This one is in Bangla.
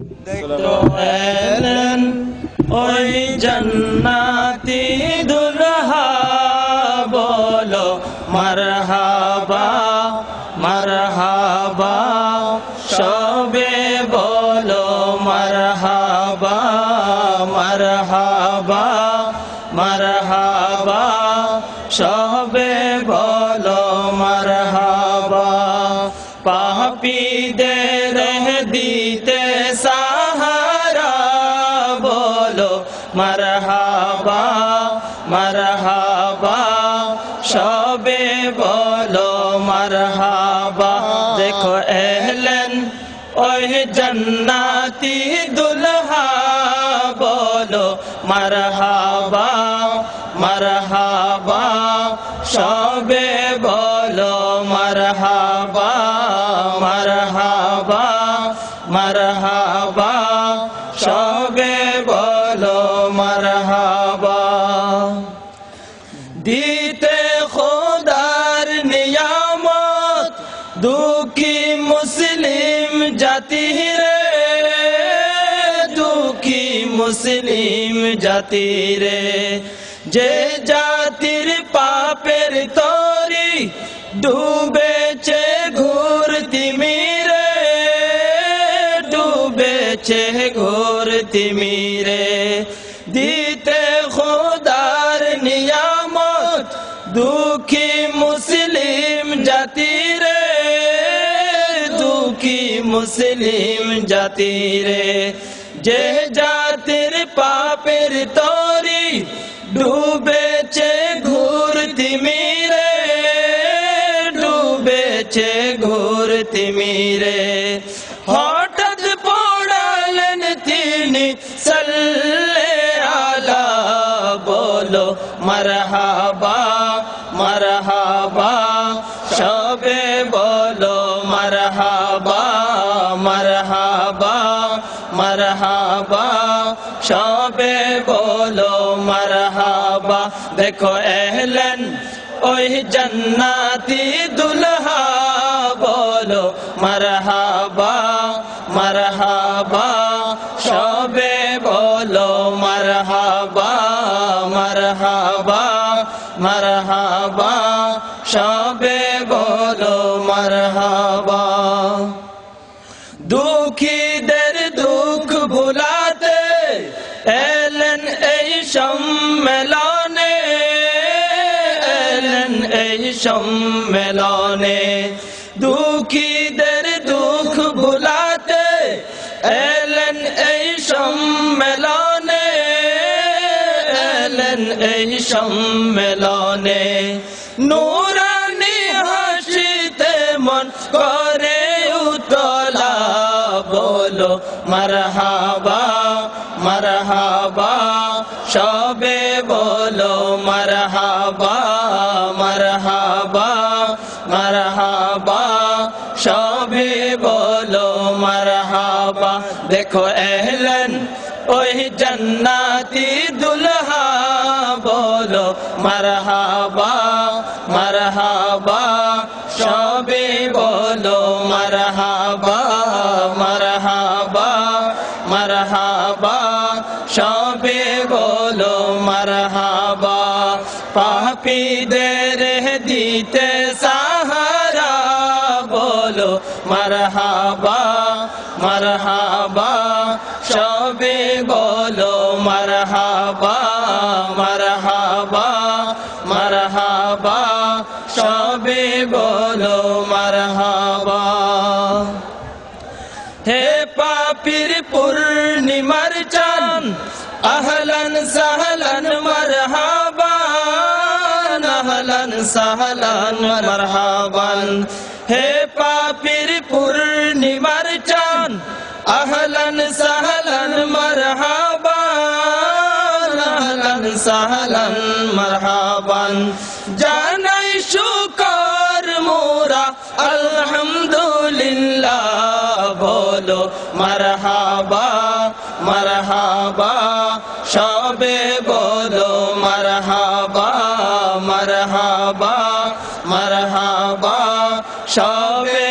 দেখতো এলেন ওই জন্নাতি বলো মারহাবা মারহাবা, সবে বলো মারহাবা মারহাবা মারহাবা, সবে বলো মারহাবা, পাপীদের দিতে সবে বলো মারহাবা। দেখো এহলেন, ওই জন্নাতি দুলহা। বলো মারহাবা মারহাবা। সবে বলো মারহাবা মারহাবা মারহাবা। সবে বলো মারহাবা। দিতে দুঃখী মুসলিম জাতি রে, দুঃখী মুসলিম জাতি রে। যে জাতির পাপের তরি ডুবেছে ঘুর তিমিরে ডুবেছে ঘোর তিমিরে দিতে মুসলিম জাতি রে। যে জাতির পাপের তরি ডুবেছে ঘুর তিমিরে ডুবেছে ঘোর তিমিরে হঠাৎ পড়ালেন তিনি, সাল্লে আলা বলো, মারহাবা মারহাবা, সবে বলো, মারহাবা। মারহাবা মারহাবা, সবে বলো মারহাবা। দেখো এহলেন, ওই জন্নাতি দুলহা, বলো মারহাবা মারহাবা। সবে বলো মারহাবা মারহাবা মারহাবা। সবে বলো মারহাবা। সম্মেলনে দুঃখীদের দুঃখ ভুলাতে এলেন এই সম্মেলনে, এলেন এই সম্মেলনে। নুরানি হাসিতে মন করে উতলা, বলো, মারহাবা মারহাবা, সবে বলো, মারহাবা। বলো মারহাবা, দেখো এহলেন, ওই জন্নাতি দুলহা, বলো মারহাবা মারহাবা, সবে বলো মারহাবা মারহাবা মারহাবা, সবে বলো মারহাবা, পাপীদের দিতে বলো মারহাবা মারহাবা, সবে বলো মারহাবা মারহাবা মারহাবা, সবে বলো মারহাবা। হে পাপির পূর্ণিমার চান আহলান সাহলান মারহাবান আহলান সাহলান মারহাবান। হে পাপির পূর্ণিমার চান, আহলান সাহলান মারহাবান, আহলান সাহলান মারহাবান। জানাই শুকর মোরা, আলহামদুলিল্লাহ বলো, মারহাবা মারহাবা, সবে বলো। মরহাবা সবে